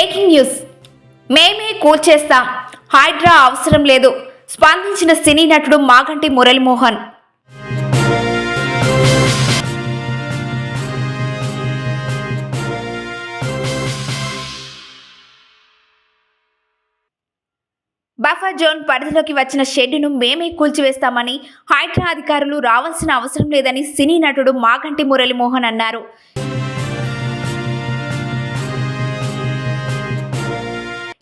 Breaking news. మేమే కూల్చేస్తాం. హైడ్రా అవసరం లేదు. స్పందించిన సినీ నటుడు మాగంటి మురళీమోహన్. బఫర్ జోన్ పరిధిలోకి వచ్చిన షెడ్డును మేమే కూల్చివేస్తామని హైడ్రా అధికారులు రావాల్సిన అవసరం లేదని సినీ నటుడు మాగంటి మురళీమోహన్ అన్నారు.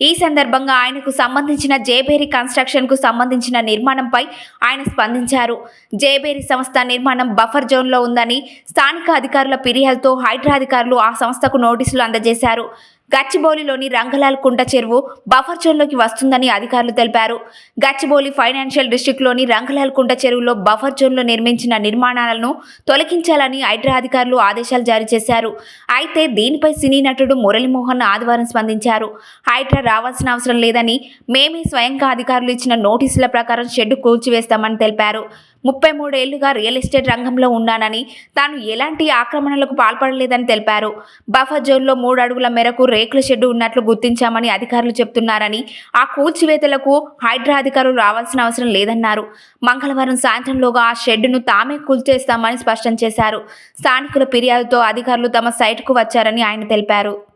ఈ సందర్భంగా ఆయనకు సంబంధించిన జేబేరి కన్స్ట్రక్షన్కు సంబంధించిన నిర్మాణంపై ఆయన స్పందించారు. జేబేరి సంస్థ నిర్మాణం బఫర్ జోన్లో ఉందని స్థానిక అధికారుల ఫిర్యాదుతో హైడ్రా అధికారులు ఆ సంస్థకు నోటీసులు అందజేశారు. గచ్చిబౌలిలోని రంగలాల్ కుంట చెరువు బఫర్ జోన్లోకి వస్తుందని అధికారులు తెలిపారు. గచ్చిబౌలి ఫైనాన్షియల్ డిస్టిక్లోని రంగలాల్ కుంట చెరువులో బఫర్ జోన్లో నిర్మించిన నిర్మాణాలను తొలగించాలని హైడ్రా అధికారులు ఆదేశాలు జారీ చేశారు. అయితే దీనిపై సినీ నటుడు మురళీమోహన్ ఆదివారం స్పందించారు. హైడ్రా రావాల్సిన అవసరం లేదని మేమే స్వయంగా అధికారులు ఇచ్చిన నోటీసుల ప్రకారం షెడ్డు కూల్చివేస్తామని తెలిపారు. ముప్పై మూడేళ్ళుగా రియల్ ఎస్టేట్ రంగంలో ఉన్నానని తాను ఎలాంటి ఆక్రమణలకు పాల్పడలేదని తెలిపారు. బఫర్ జోన్లో మూడు అడుగుల మేరకు రేకుల షెడ్డు ఉన్నట్లు గుర్తించామని అధికారులు చెప్తున్నారని ఆ కూల్చివేతలకు హైడ్రా అధికారులు రావాల్సిన అవసరం లేదన్నారు. మంగళవారం సాయంత్రంలోగా ఆ షెడ్డును తామే కూల్చేస్తామని స్పష్టం చేశారు. స్థానికుల ఫిర్యాదుతో అధికారులు తమ సైట్కు వచ్చారని ఆయన తెలిపారు.